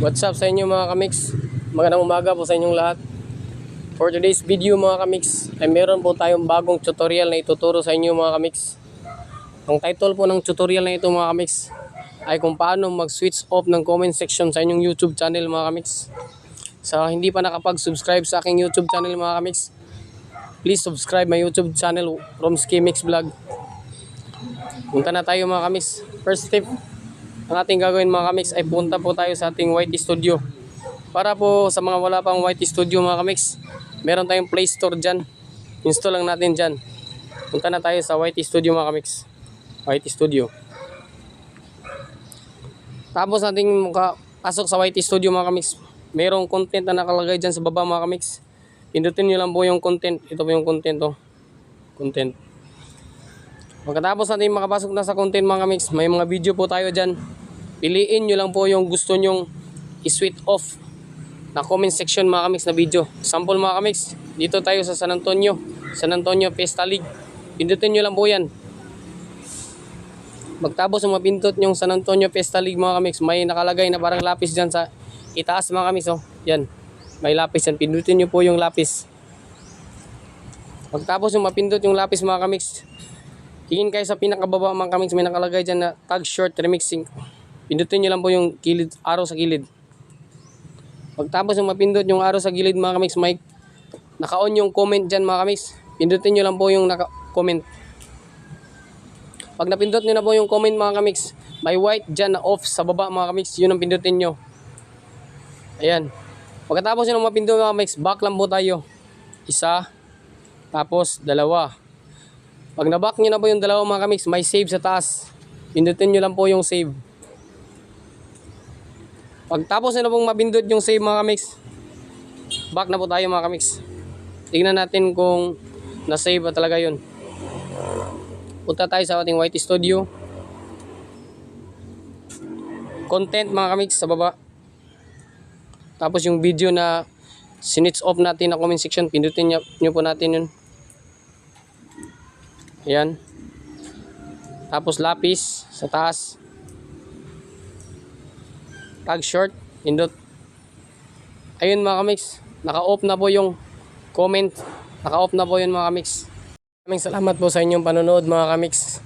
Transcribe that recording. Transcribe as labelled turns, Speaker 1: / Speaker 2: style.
Speaker 1: What's up sa inyo mga kamix? Magandang umaga po sa inyong lahat. For today's video mga kamix, ay meron po tayong bagong tutorial na ituturo sa inyo mga kamix. Ang title po ng tutorial na ito mga kamix ay kung paano mag-switch off ng comment section sa inyong YouTube channel mga kamix. Sa hindi pa nakapag-subscribe sa aking YouTube channel mga kamix, please subscribe my YouTube channel Romski Mix Vlog. Punta na tayo mga kamix. First step, ang ating gagawin mga kamix ay punta po tayo sa ating White Studio. Para po sa mga wala pang White Studio mga kamix, meron tayong Play Store dyan. Install lang natin dyan. Punta na tayo sa White Studio mga kamix. White Studio. Tapos nating muka pasok sa White Studio mga kamix. Merong content na nakalagay dyan sa baba mga kamix. Pindutin nyo lang po yung content. Ito po yung content oh. Content. Pagkatapos natin makapasok na sa content mga kamix, may mga video po tayo dyan. Piliin nyo lang po yung gusto nyong i-switch off na comment section mga kamix na video. Sample mga kamix, dito tayo sa San Antonio. San Antonio Fiesta League. Pindutin nyo lang po yan. Magtapos ng mapindot yung San Antonio Fiesta League mga kamix, may nakalagay na parang lapis dyan sa itaas mga kamix. Oh. Yan, may lapis yan. Pindutin nyo po yung lapis. Pagtapos yung mapindot yung lapis mga kamix, tingin kayo sa pinakababa mga kamix, may nakalagay dyan na tag short remixing. Pindutin nyo lang po yung kilid, araw sa gilid. Pagtapos yung mapindot yung araw sa gilid mga kamix, may naka-on yung comment dyan mga kamix. Pindutin nyo lang po yung naka-comment. Pag napindot nyo na po yung comment mga kamix, may white dyan na off sa baba mga kamix, yun ang pindutin nyo. Ayan. Pagkatapos ng mapindot mga kamix, back lang po tayo. Isa, tapos dalawa. Pag naback nyo na po yung dalawa mga kamix, may save sa taas. Pindutin nyo lang po yung save. Pagtapos na pong mapindot yung save mga kamix, back na po tayo mga kamix. Tingnan natin kung na-save ba talaga yun. Punta tayo sa ating White Studio. Content mga kamix sa baba. Tapos yung video na sinits off natin na comment section, pindutin nyo po natin yun. Ayan. Tapos lapis sa taas. Tag short, pindot. Ayun mga kamix, naka-off na po yung comment. Naka-off na po yun mga kamix. Maraming salamat po sa inyong panonood mga kamix.